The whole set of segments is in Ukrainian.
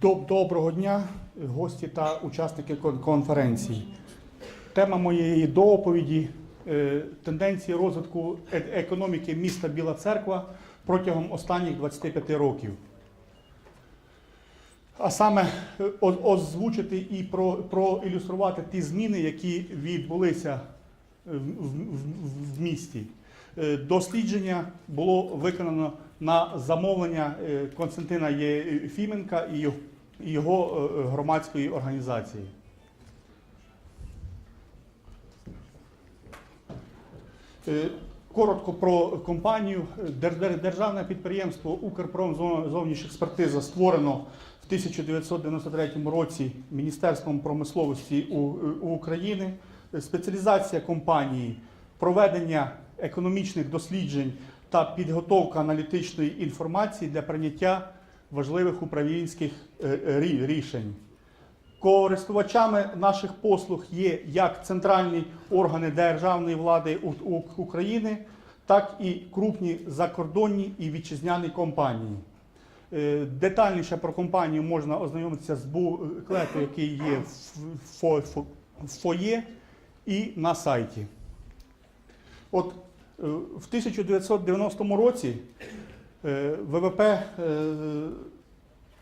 Доб- Доброго дня, гості та учасники конференції. Тема моєї доповіді е, тенденції розвитку е- економіки міста Біла Церква протягом останніх 25 років. А саме е, озвучити і проілюструвати ті зміни, які відбулися в, місті. Дослідження було виконано на замовлення Константина Єфіменка і його- його е, громадської організації. Е, Коротко про компанію. Дер- дер- Державне підприємство Укрпром зо- зовнішня експертиза створено в 1993 році Міністерством промисловості України. Спеціалізація компанії проведення економічних досліджень та підготовка аналітичної інформації для прийняття важливих управлінських е, е, рі- рішень. Користувачами наших послуг є як центральні органи державної влади України, так і крупні закордонні і вітчизняні компанії. Е, Детальніше про компанію можна ознайомитися з буклету, який є в фо- фо- фоє і на сайті. От в 1990 році ВВП е,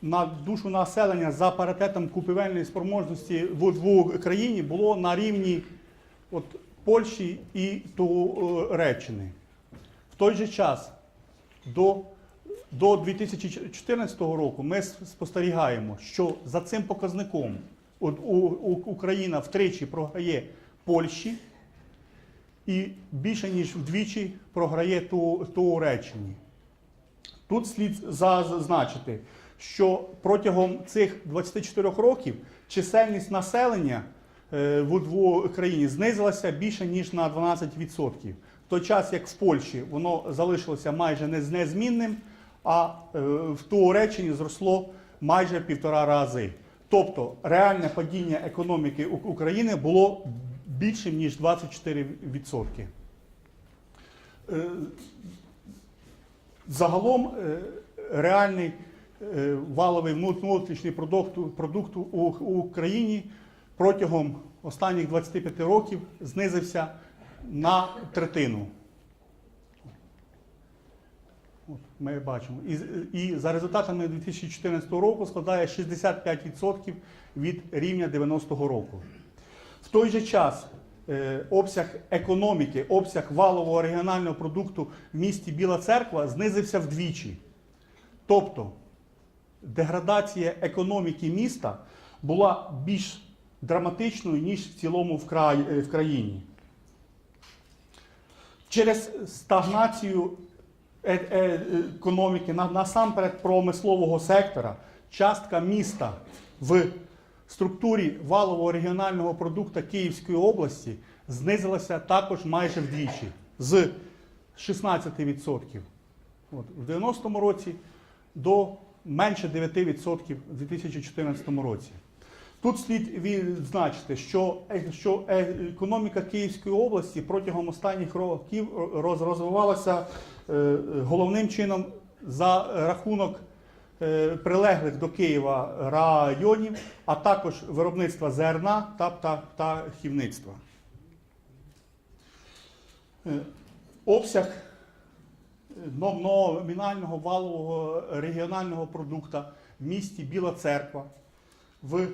на душу населення за паритетом купівельної спроможності в, в Україні було на рівні от, Польщі і Туреччини. В той же час до, до 2014 року ми спостерігаємо, що за цим показником от, у, у, Україна втричі програє Польщі і більше ніж вдвічі програє Туреччині. Тут слід зазначити, що протягом цих 24 років чисельність населення е, в Україні знизилася більше ніж на 12%. В той час, як в Польщі воно залишилося майже незмінним, а е, в Туреччині зросло майже півтора рази. Тобто реальне падіння економіки України було більшим ніж 24%. Загалом е, реальний е, валовий внут- внутрішній продукт, продукт у Україні протягом останніх 25 років знизився на третину. От ми бачимо. І, і за результатами 2014 року складає 65% від рівня 90-го року. В той же час обсяг економіки, обсяг валового регіонального продукту в місті Біла Церква знизився вдвічі. Тобто деградація економіки міста була більш драматичною, ніж в цілому в, край, е, в країні. Через стагнацію е- е- економіки, насамперед промислового сектора, частка міста в структурі валового регіонального продукту Київської області знизилася також майже вдвічі з 16% от, в 90-му році до менше 9% в 2014 році. Тут слід відзначити, що, що економіка Київської області протягом останніх років розвивалася е, головним чином за рахунок прилеглих до Києва районів, а також виробництва зерна та, та, та хівництва. Е, Обсяг е, номінального валового регіонального продукту в місті Біла Церква в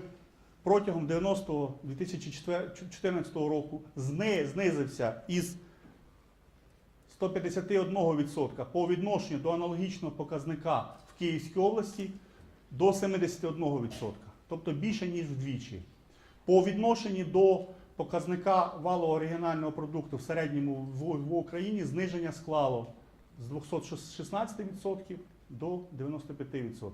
протягом 90-го 2014 року знизився із 151% по відношенню до аналогічного показника Київській області до 71%, тобто більше ніж вдвічі. По відношенню до показника валового регіонального продукту в середньому в, Україні зниження склало з 216% до 95%.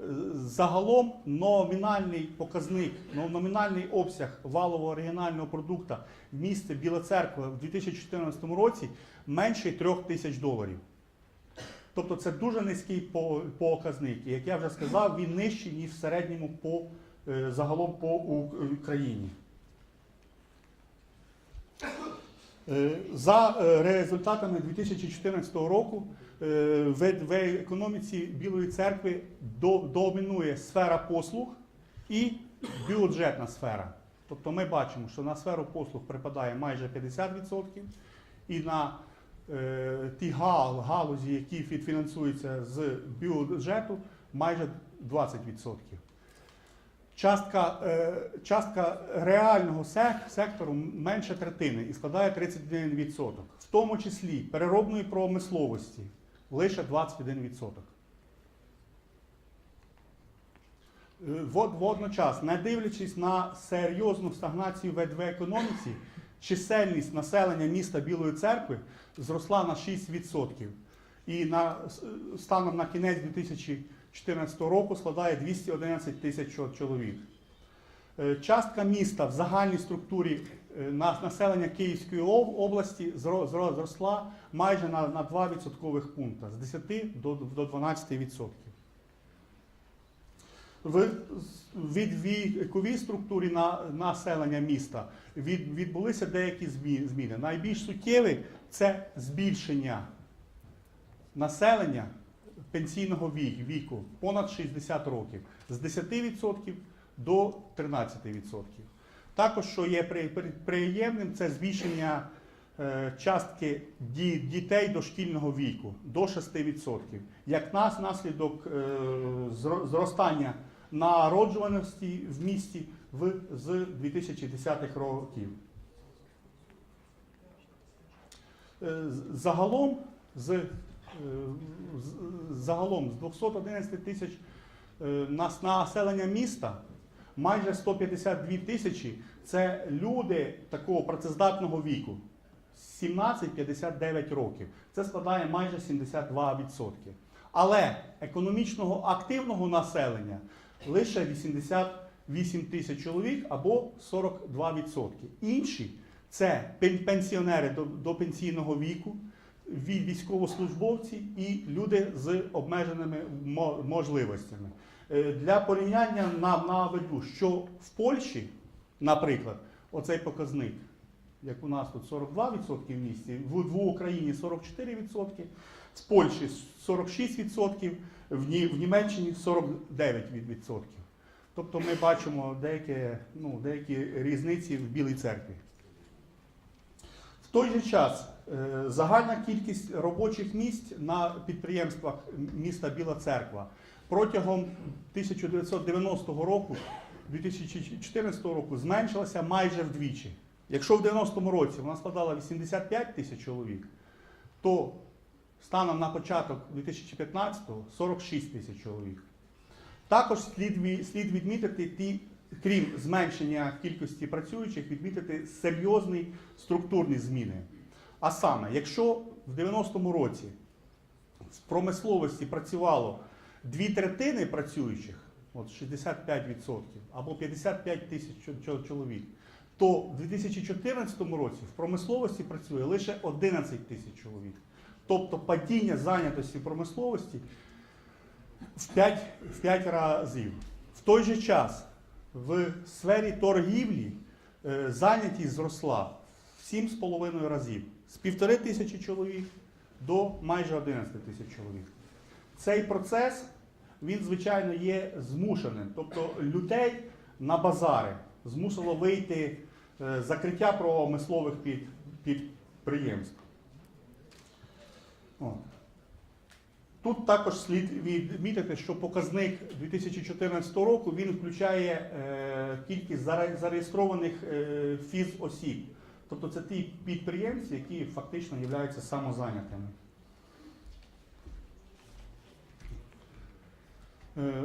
Е, Загалом номінальний показник, номінальний обсяг валового регіонального продукту в місті Біла Церква в 2014 році менший 3 тисяч доларів. Тобто це дуже низький показник. І як я вже сказав, він нижчий, ніж в середньому по е, загалом по Україні. Е, За е, результатами 2014 року в, економіці Білої церкви домінує сфера послуг і бюджетна сфера. Тобто ми бачимо, що на сферу послуг припадає майже 50%, і на ті гал- галузі, які фінансуються з бюджету, майже 20%. Частка, е, частка реального сек- сектору менше третини і складає 31%, в тому числі переробної промисловості лише 21%. Е, Водночас, не дивлячись на серйозну стагнацію в в економіці, чисельність населення міста Білої церкви зросла на 6%. І на, станом на кінець 2014 року складає 211 тисяч чоловік. Е, Частка міста в загальній структурі е, населення Київської області зро- зро- зросла майже на, на 2 відсоткових пункта з 10 до, до 12 відсотків. В від віковій структурі на, населення міста від, відбулися деякі зміни. Найбільш суттєві це збільшення населення пенсійного ві- віку понад 60 років з 10% до 13%. Також, що є при- при- приємним, це збільшення е, частки ді- дітей дошкільного віку до 6%. Як нас наслідок е, зростання народжуваності в місті в, з 2010-х років. Е, Загалом з, е, з- загалом з 211 тисяч е, нас- населення міста майже 152 тисячі це люди такого працездатного віку 17-59 років. Це складає майже 72%. Але економічного активного населення лише 88 тисяч чоловік або 42%. Інші це пенсіонери до, пенсійного віку, військовослужбовці і люди з обмеженими можливостями. Е, Для порівняння на- наведу, що в Польщі, наприклад, оцей показник, як у нас тут 42% в місті, в, в Україні 44%, з Польщі 46%, в, Німеччині 49%. Тобто ми бачимо деякі, ну, деякі різниці в Білій церкві. В той же час е, загальна кількість робочих місць на підприємствах міста Біла Церква протягом 1990 року, 2014 року зменшилася майже вдвічі. Якщо в 90-му році вона складала 85 тисяч чоловік, то станом на початок 2015-го 46 тисяч чоловік. Також слід, слід відмітити ті, крім зменшення кількості працюючих, відмітити серйозні структурні зміни. А саме, якщо в 90-му році в промисловості працювало дві третини працюючих, от 65% або 55 тисяч чо- чо- чоловік, то в 2014 році в промисловості працює лише 11 тисяч чоловік. Тобто падіння зайнятості промисловості в 5, в 5 разів. В той же час в сфері торгівлі е, зайнятість зросла в 7,5 разів з півтори тисячі чоловік до майже 11 тисяч чоловік. Цей процес, він, звичайно, є змушеним. Тобто людей на базари змусило вийти е, закриття промислових під, підприємств. Тут також слід відмітити, що показник 2014 року він включає е, кількість зареєстрованих е, фізосіб. Тобто це ті підприємці, які фактично являються самозайнятими. Е,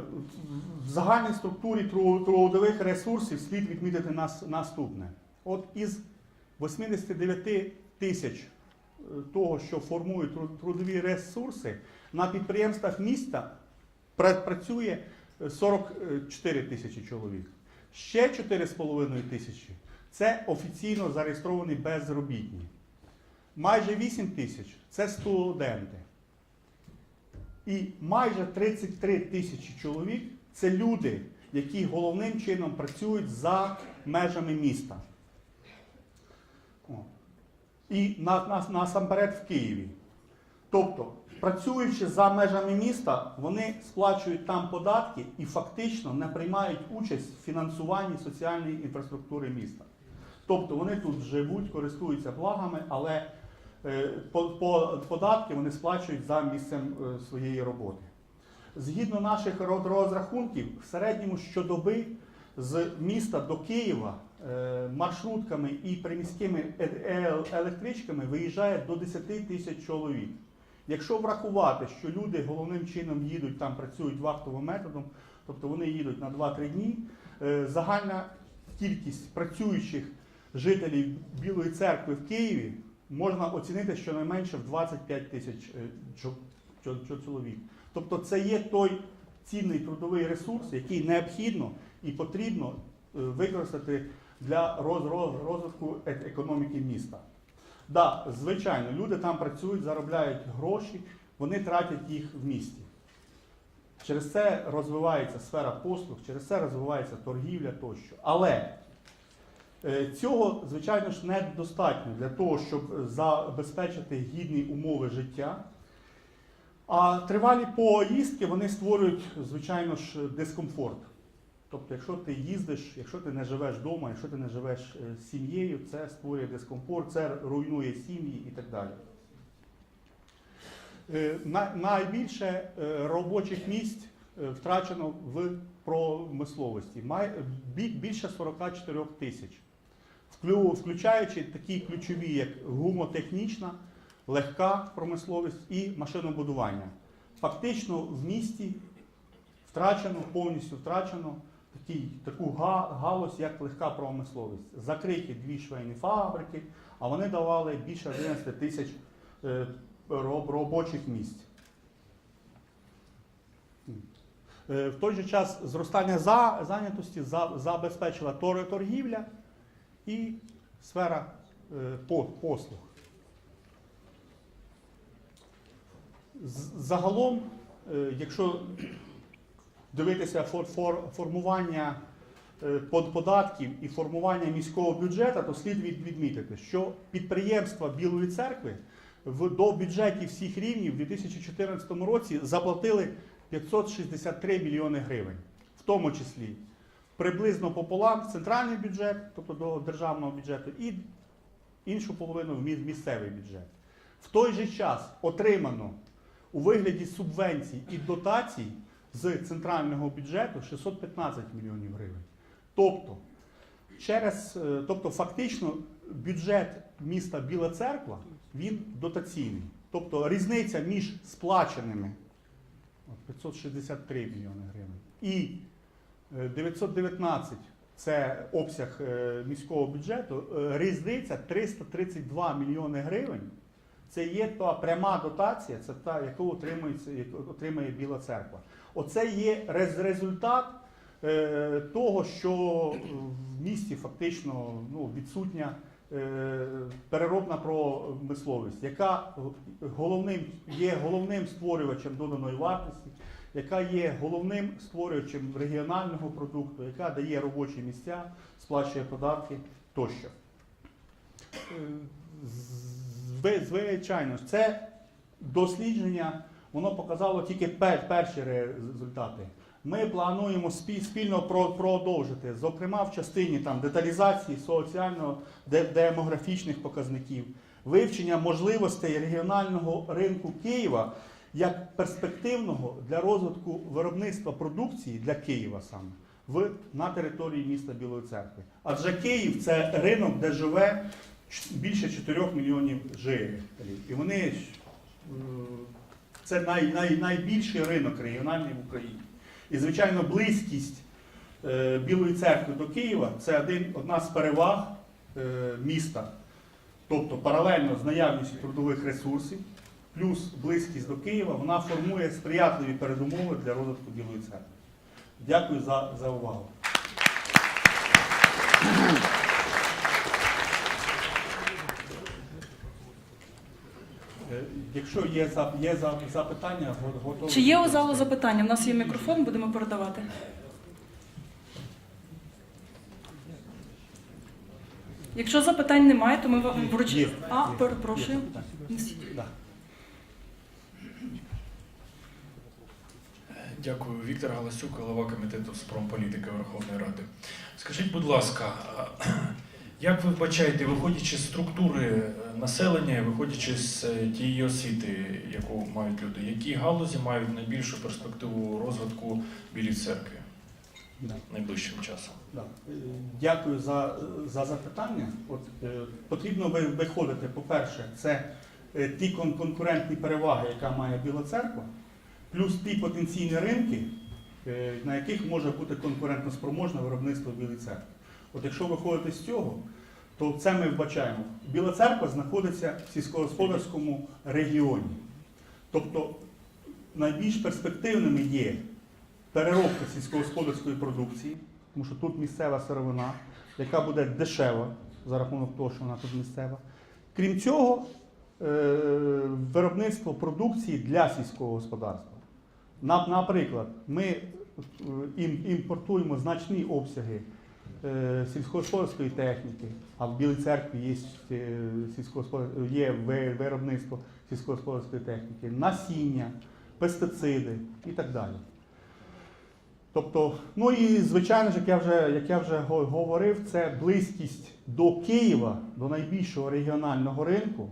В загальній структурі трудових ресурсів слід відмітити нас, наступне. От із 89 тисяч того, що формують трудові ресурси, на підприємствах міста працює е, 44 тисячі чоловік. Ще 4,5 тисячі це офіційно зареєстровані безробітні. Майже 8 тисяч це студенти. І майже 33 тисячі чоловік це люди, які головним чином працюють за межами міста. І на, на, насамперед в Києві. Тобто, працюючи за межами міста, вони сплачують там податки і фактично не приймають участь в фінансуванні соціальної інфраструктури міста. Тобто вони тут живуть, користуються благами, але е, по, по, податки вони сплачують за місцем е, своєї роботи. Згідно наших розрахунків, в середньому щодоби з міста до Києва маршрутками і приміськими е- е- електричками виїжджає до 10 тисяч чоловік. Якщо врахувати, що люди головним чином їдуть там, працюють вахтовим методом, тобто вони їдуть на 2-3 дні, е, загальна кількість працюючих жителів Білої церкви в Києві можна оцінити щонайменше в 25 тисяч е, чо- чо- чо- чоловік. Тобто це є той цінний трудовий ресурс, який необхідно і потрібно е, використати для роз- роз- розвитку економіки міста. Да, звичайно, люди там працюють, заробляють гроші, вони тратять їх в місті. Через це розвивається сфера послуг, через це розвивається торгівля тощо. Але е, цього, звичайно ж, недостатньо для того, щоб забезпечити гідні умови життя. А тривалі поїздки вони створюють, звичайно ж, дискомфорт. Тобто, якщо ти їздиш, якщо ти не живеш вдома, якщо ти не живеш е, з сім'єю, це створює дискомфорт, це руйнує сім'ї і так далі. Е, Найбільше е, робочих місць втрачено в промисловості. Більше 44 тисяч. Включаючи такі ключові, як гумотехнічна, легка промисловість і машинобудування. Фактично в місті втрачено, повністю втрачено такий, таку га- галузь, як легка промисловість. Закриті дві швейні фабрики, а вони давали більше 11 тисяч е, роб- робочих місць. Е, В той же час зростання за, зайнятості за, забезпечила тор- торгівля і сфера е, по- послуг. Загалом, якщо дивитися фор, фор, формування е, податків і формування міського бюджету, то слід відмітити, що підприємства Білої церкви в, до бюджетів всіх рівнів у 2014 році заплатили 563 мільйони гривень, в тому числі приблизно пополам центральний бюджет, тобто до державного бюджету, і іншу половину в місцевий бюджет. В той же час отримано у вигляді субвенцій і дотацій з центрального бюджету 615 мільйонів гривень. Тобто, через, е, тобто фактично бюджет міста Біла Церква він дотаційний. Тобто різниця між сплаченими 563 мільйони гривень і е, 919 це обсяг е, міського бюджету, е, різниця 332 мільйони гривень. Це є та пряма дотація, це та, яку отримується, яку отримує Біла церква. Оце є рез- результат е, того, що в місті фактично ну, відсутня е, переробна промисловість, яка головним, є головним створювачем доданої вартості, яка є головним створювачем регіонального продукту, яка дає робочі місця, сплачує податки тощо. Зв- Звичайно, ж, це дослідження, воно показало тільки пер- перші результати. Ми плануємо спі- спільно про- продовжити, зокрема в частині там, деталізації соціально-демографічних показників, вивчення можливостей регіонального ринку Києва як перспективного для розвитку виробництва продукції для Києва саме в, на території міста Білої церкви. Адже Київ це ринок, де живе більше 4 мільйонів жителів. І вони е, це най, най, найбільший ринок регіональний в Україні. І, звичайно, близькість е, Білої церкви до Києва це один, одна з переваг е, міста. Тобто паралельно з наявністю трудових ресурсів, плюс близькість до Києва, вона формує сприятливі передумови для розвитку Білої церкви. Дякую за, за увагу. Якщо є, за- є запитання, го- готовий. Чи є у залу запитання? У нас є мікрофон, будемо передавати. Якщо запитань немає, то ми вам вручимо. А, перепрошую. Дякую, Віктор Галасюк, голова комітету з промполітики Верховної Ради. Скажіть, будь ласка, як ви вбачаєте, виходячи з структури е, населення, виходячи з е, тієї освіти, яку мають люди, які галузі мають найбільшу перспективу розвитку Білій церкви Да. найближчим часом? Да. Дякую за, за запитання. От, е, потрібно виходити, по-перше, це е, ті конкурентні переваги, яка має Біла церква, плюс ті потенційні ринки, е, на яких може бути конкурентноспроможне виробництво Білої церкви. От якщо виходити з цього, то це ми вбачаємо. Біла церква знаходиться в сільськогосподарському регіоні. Тобто найбільш перспективними є переробка сільськогосподарської продукції, тому що тут місцева сировина, яка буде дешева за рахунок того, що вона тут місцева. Крім цього, е, виробництво продукції для сільського господарства. Наприклад, ми е, імпортуємо значні обсяги сільськогосподарської техніки, а в Білій церкві є, е, є виробництво сільськогосподарської техніки, насіння, пестициди і так далі. Тобто, ну і звичайно ж, як я вже, як я вже говорив, це близькість до Києва, до найбільшого регіонального ринку.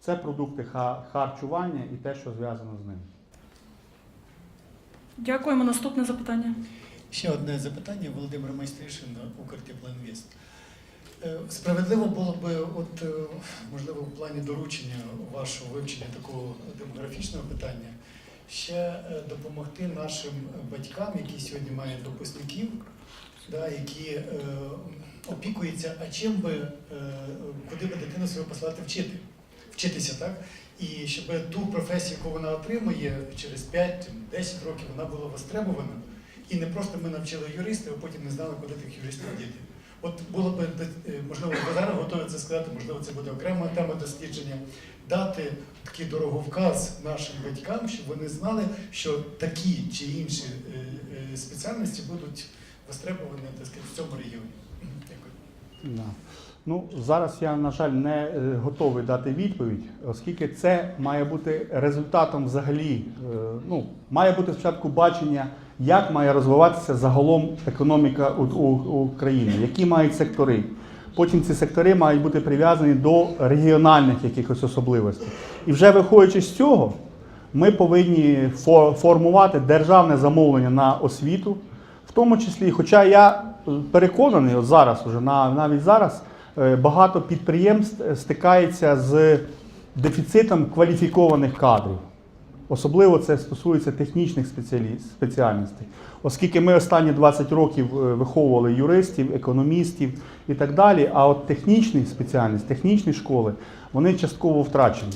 Це продукти харчування і те, що зв'язано з ним. Дякуємо. Наступне запитання. Ще одне запитання, Володимир Майстришин, Укртеплоінвест. Е, Справедливо було би, от е, можливо, в плані доручення вашого вивчення такого демографічного питання, ще е, допомогти нашим батькам, які сьогодні мають допускників, да, які е, опікуються, а чим би, е, куди би дитину свою послати вчити, вчитися, так? І щоб ту професію, яку вона отримує через 5-10 років, вона була востребована. І не просто ми навчили юристів, а потім не знали, куди тих юристів діти. От було б е, можливо, зараз готові це сказати, можливо, це буде окрема тема дослідження, дати такий дороговказ нашим батькам, щоб вони знали, що такі чи інші е, е, спеціальності будуть востребовані так сказати, в цьому регіоні. Дякую. Ну, зараз я, на жаль, не готовий дати відповідь, оскільки це має бути результатом взагалі. Ну, має бути спочатку бачення, як має розвиватися загалом економіка України, які мають сектори. Потім ці сектори мають бути прив'язані до регіональних якихось особливостей. І вже виходячи з цього, ми повинні формувати державне замовлення на освіту, в тому числі, хоча я переконаний, от зараз, уже навіть зараз, е, багато підприємств стикається з дефіцитом кваліфікованих кадрів. Особливо це стосується технічних спеціальностей, оскільки ми останні 20 років е, виховували юристів, економістів і так далі. А от технічні спеціальності, технічні школи, вони частково втрачені.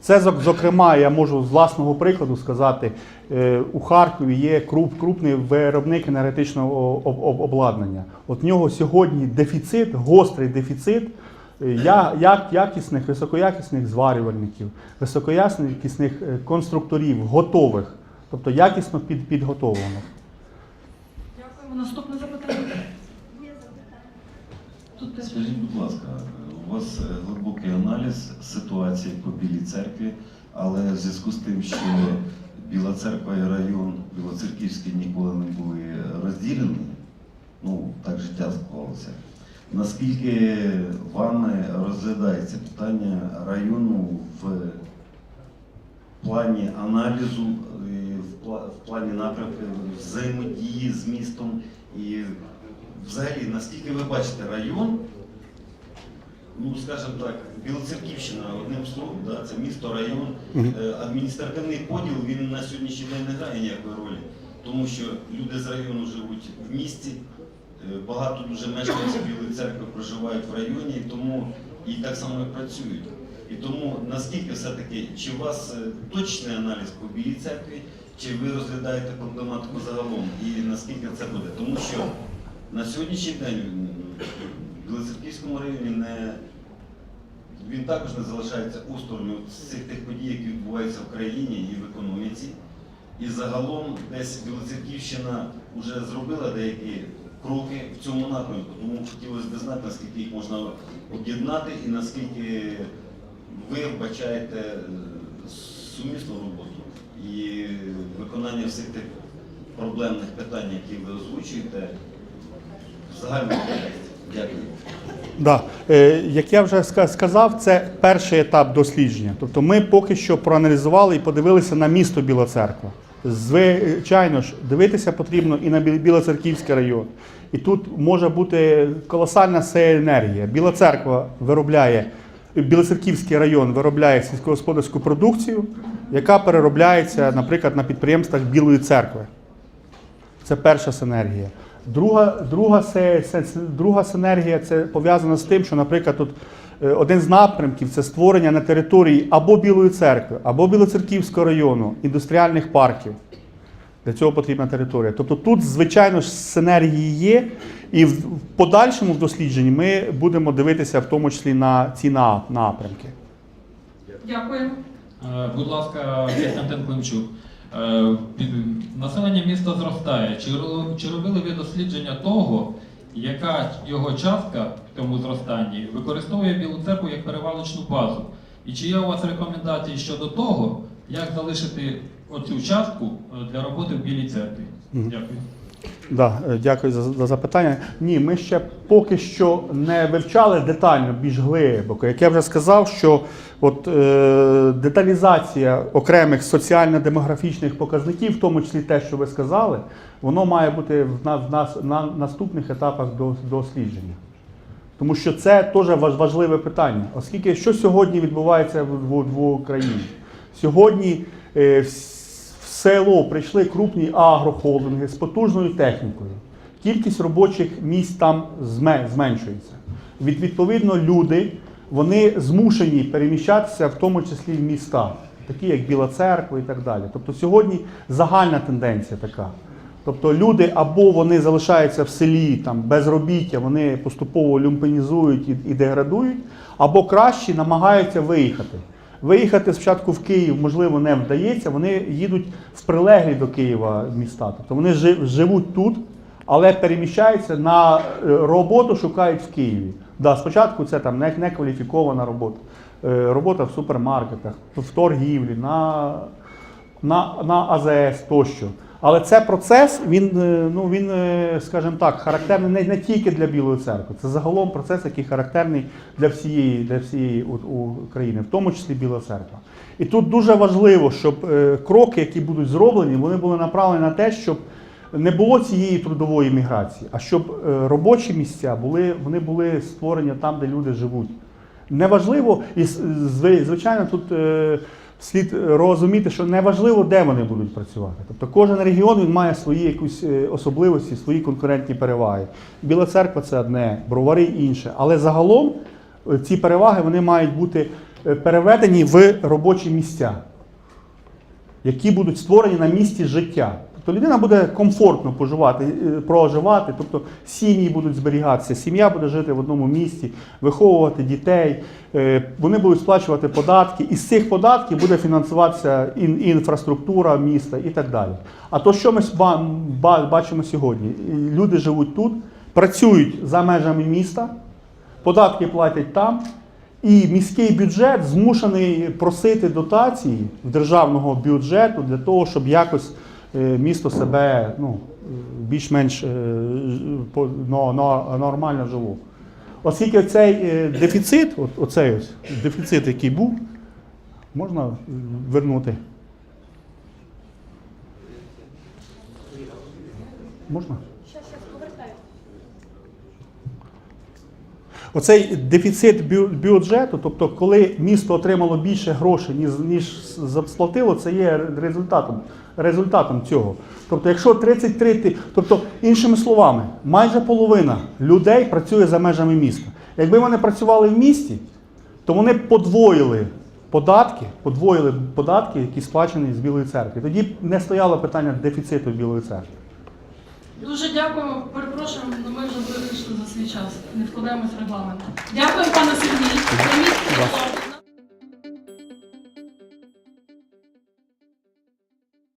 Це, зокрема, я можу з власного прикладу сказати, е, у Харкові є круп, крупний виробник енергетичного об- об- обладнання. От в нього сьогодні дефіцит, гострий дефіцит я- як, якісних, високоякісних зварювальників, високоякісних е, конструкторів, готових, тобто якісно під, підготовлених. Дякуємо. Наступне запитання. Тут теж. Скажіть, будь ласка, у вас е, глибокий аналіз ситуації по Білій церкві, але в зв'язку з тим, що Біла церква і район Білоцерківський ніколи не були розділені, ну так життя склалося. Наскільки вами розглядається питання району в плані аналізу, в плані напрямку взаємодії з містом? І взагалі, наскільки ви бачите район, ну скажімо так, Білоцерківщина, одним словом, да, це місто, район, Е, адміністративний поділ він на сьогоднішній день не грає ніякої ролі, тому що люди з району живуть в місті, багато дуже мешканців Білої церкви проживають в районі, тому і так само і працюють. І тому наскільки все-таки, чи у вас е, точний аналіз по Білій церкві, чи ви розглядаєте проблематику загалом, і наскільки це буде? Тому що на сьогоднішній день в Білоцерківському районі не він також не залишається осторонь всіх тих подій, які відбуваються в країні і в економіці. І загалом десь Білоцерківщина вже зробила деякі кроки в цьому напрямку. Тому хотілося б знати, наскільки їх можна об'єднати і наскільки ви вбачаєте е, сумісну роботу і виконання всіх тих проблемних питань, які ви озвучуєте, в загальному контексті. Дякую. Да. Е, як я вже сказав, це перший етап дослідження. Тобто ми поки що проаналізували і подивилися на місто Біла Церква. Звичайно ж, дивитися потрібно і на Білоцерківський район. І тут може бути колосальна енергія. Біла церква виробляє, Білоцерківський район виробляє сільськогосподарську продукцію, яка переробляється, наприклад, на підприємствах Білої церкви. Це перша синергія. Друга, друга, друга синергія це пов'язана з тим, що, наприклад, тут один з напрямків це створення на території або Білої церкви, або Білоцерківського району індустріальних парків. Для цього потрібна територія. Тобто тут, звичайно ж, синергії є, і в подальшому в дослідженні ми будемо дивитися в тому числі на ці напрямки. Дякую. Е, Будь ласка, Костянтин Климчук. Е, Населення міста зростає. Чи, ро- чи робили ви дослідження того, яка його частка в цьому зростанні використовує Білу церкву як перевалочну базу? І чи є у вас рекомендації щодо того, як залишити оцю частку е, для роботи в Білій церкві? Дякую. Да, е, дякую за, за запитання. Ні, ми ще поки що не вивчали детально, більш глибоко. Як я вже сказав, що от, е, деталізація окремих соціально-демографічних показників, в тому числі те, що ви сказали, воно має бути в, на, в нас, на наступних етапах дослідження. Тому що це теж важливе питання, оскільки що сьогодні відбувається в, в, в Україні? Сьогодні е, село прийшли крупні агрохолдинги з потужною технікою. Кількість робочих місць там зменшується. Від, відповідно, люди вони змушені переміщатися, в тому числі в міста, такі як Біла Церква і так далі. Тобто сьогодні загальна тенденція така. Тобто люди або вони залишаються в селі там безробіття, вони поступово люмпенізують і, і деградують, або кращі намагаються виїхати. Виїхати спочатку в Київ, можливо, не вдається. Вони їдуть в прилеглі до Києва міста. Тобто вони живуть тут, але переміщаються на е, роботу, шукають в Києві. Да, спочатку це там не- некваліфікована робота, Е, робота в супермаркетах, в торгівлі, на, на, на АЗС тощо. Але це процес, він, е, ну, він, е, скажімо так, характерний не, не тільки для Білої церкви. Це загалом процес, який характерний для всієї, для всієї України, в тому числі Біла церква. І тут дуже важливо, щоб е, кроки, які будуть зроблені, вони були направлені на те, щоб не було цієї трудової міграції, а щоб робочі місця були, вони були створені там, де люди живуть. Неважливо, і звичайно, тут слід розуміти, що неважливо, де вони будуть працювати. Тобто кожен регіон він має свої якісь е, особливості, свої конкурентні переваги. Біла церква це одне, бровари інше. Але загалом е, ці переваги вони мають бути е, переведені в робочі місця які будуть створені на місці життя. Тобто людина буде комфортно поживати, е, проживати, тобто сім'ї будуть зберігатися, сім'я буде жити в одному місці, виховувати дітей, е, вони будуть сплачувати податки, і з цих податків буде фінансуватися інфраструктура міста і так далі. А то, що ми бачимо сьогодні, люди живуть тут, працюють за межами міста, податки платять там, і міський бюджет змушений просити дотації в державного бюджету для того, щоб якось місто себе ну, е, більш-менш е, но- нормально жило. Оскільки цей е, дефіцит, оцей ось дефіцит, який був, можна е, вернути. Можна? Оцей дефіцит бюджету, тобто коли місто отримало більше грошей, ніж, ніж сплатило, це є результатом, результатом цього. Тобто, якщо 33, ти- тобто, іншими словами, майже половина людей працює за межами міста. Якби вони працювали в місті, то вони б подвоїли податки, подвоїли б податки, які сплачені з Білої церкви. Тоді б не стояло питання дефіциту Білої церкви. Дуже дякуємо. Перепрошуємо, ми вже вийшли за свій час. Не вкладаємось в регламент. Дякую, пане Сергій.